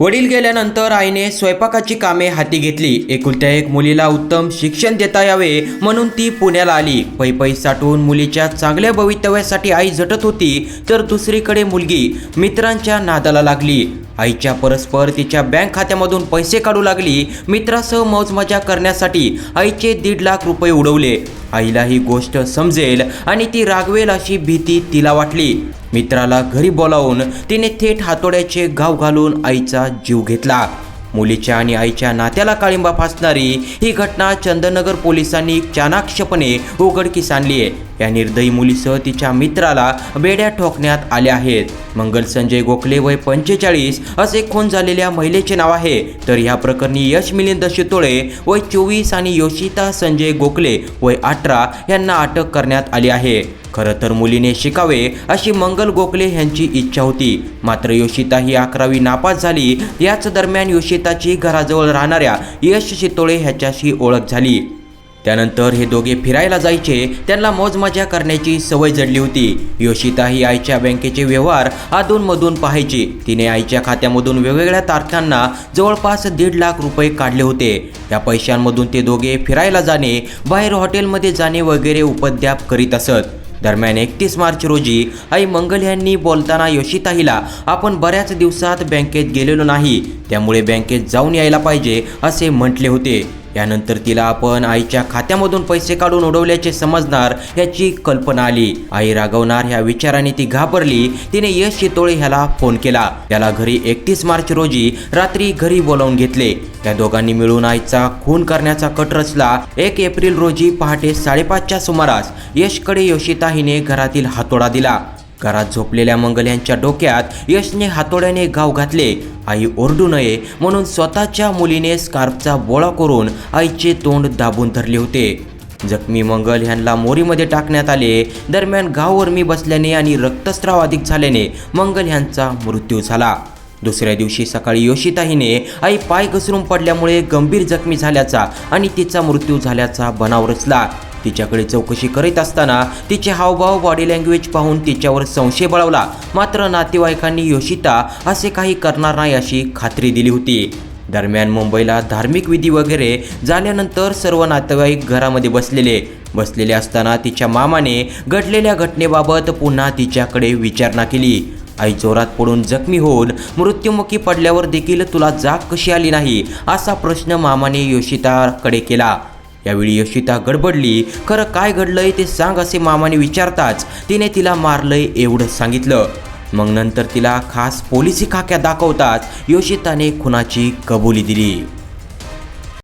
वडील गेल्यानंतर आईने स्वयंपाकाची कामे हाती घेतली. एकुलत्या एक मुलीला उत्तम शिक्षण देता यावे म्हणून ती पुण्याला आली. पै पै साठवून मुलीच्या चांगल्या भवितव्यासाठी आई झटत होती तर दुसरीकडे मुलगी मित्रांच्या नादाला लागली. आईच्या परस्पर तिच्या बँक खात्यामधून पैसे काढू लागली. मित्रासह मौजमजा करण्यासाठी आईचे दीड लाख रुपये उडवले. आईला ही गोष्ट समजेल आणि ती रागवेल अशी भीती तिला वाटली. मित्राला घरी बोलावून तिने थेट हातोड्याचे घाव घालून आईचा जीव घेतला. मुलीच्या आणि आईच्या नात्याला काळिंबा फासणारी ही घटना चंदनगर पोलिसांनी चाणाक्षपणे उघडकीस आणली आहे. या निर्दयी मुलीसह तिच्या मित्राला बेड्या ठोकण्यात आल्या आहेत. मंगल संजय गोखले वय पंचेचाळीस असे खून झालेल्या महिलेचे नाव आहे. तर या प्रकरणी यश मिलिंद शितोळे वय चोवीस आणि योशिता संजय गोखले वय अठरा यांना अटक करण्यात आली आहे. खरं तर मुलीने शिकावे अशी मंगल गोखले यांची इच्छा होती. मात्र योशिता ही अकरावी नापास झाली. याच दरम्यान योशिताची घराजवळ राहणाऱ्या यश शितोळे ह्याच्याशी ओळख झाली. त्यानंतर हे दोघे फिरायला जायचे. त्यांना मोजमजा करण्याची सवय जडली होती. योशिता ही आईच्या बँकेचे व्यवहार अधूनमधून पाहायची. तिने आईच्या खात्यामधून वेगवेगळ्या तारखांना जवळपास दीड लाख रुपये काढले होते. या पैशांमधून ते दोघे फिरायला जाणे बाहेर हॉटेलमध्ये जाणे वगैरे उपद्याप करीत असत. दरम्यान एकतीस मार्च रोजी आई मंगल यांनी बोलताना योशिता हिला आपण बऱ्याच दिवसात बँकेत गेलेलो नाही. त्यामुळे बँकेत जाऊन यायला पाहिजे असे म्हटले होते. यानंतर तिला आपण आईच्या खात्यामधून पैसे काढून उडवल्याचे समजणार याची कल्पना आली. आई रागवणार ह्या विचाराने ती घाबरली. तिने यश शितोळे ह्याला फोन केला. त्याला घरी एकतीस मार्च रोजी रात्री घरी बोलावून घेतले. त्या दोघांनी मिळून आईचा खून करण्याचा कट रचला. एक एप्रिल रोजी पहाटे साडेपाचच्या सुमारास यशकडे योशिता हिने घरातील हातोडा दिला. घरात झोपलेल्या मंगल यांच्या डोक्यात यशने हातोड्याने गाव घातले. आई ओरडू नये म्हणून स्वतःच्या मुलीने स्कार्फचा बोळा करून आईचे तोंड दाबून धरले होते. जखमी मंगल ह्यांना मोरीमध्ये टाकण्यात आले. दरम्यान गाववर्मी बसल्याने आणि रक्तस्राव अधिक झाल्याने मंगल ह्यांचा मृत्यू झाला. दुसऱ्या दिवशी सकाळी योशिताहीने आई पाय घसरून पडल्यामुळे गंभीर जखमी झाल्याचा आणि तिचा मृत्यू झाल्याचा बनाव रचला. तिच्याकडे चौकशी करीत असताना तिचे हावभाव बॉडी लँग्वेज पाहून तिच्यावर संशय बळवला. मात्र नातेवाईकांनी योशिता असे काही करणार नाही अशी खात्री दिली होती. दरम्यान मुंबईला धार्मिक विधी वगैरे झाल्यानंतर सर्व नातेवाईक घरामध्ये बसलेले. बसलेले असताना तिच्या मामाने घडलेल्या घटनेबाबत पुन्हा तिच्याकडे विचारणा केली. आई जोरात पडून जखमी होऊन मृत्युमुखी पडल्यावर देखील तुला जाग कशी आली नाही? असा प्रश्न मामाने योशिताकडे केला. यावेळी यशिता गडबडली. खरं काय घडलंय ते सांग असे मामाने विचारताच तिने तिला मारलंय एवढं सांगितलं. मग नंतर तिला खास पोलिसी खाक्या दाखवताच योशिताने खुनाची कबुली दिली.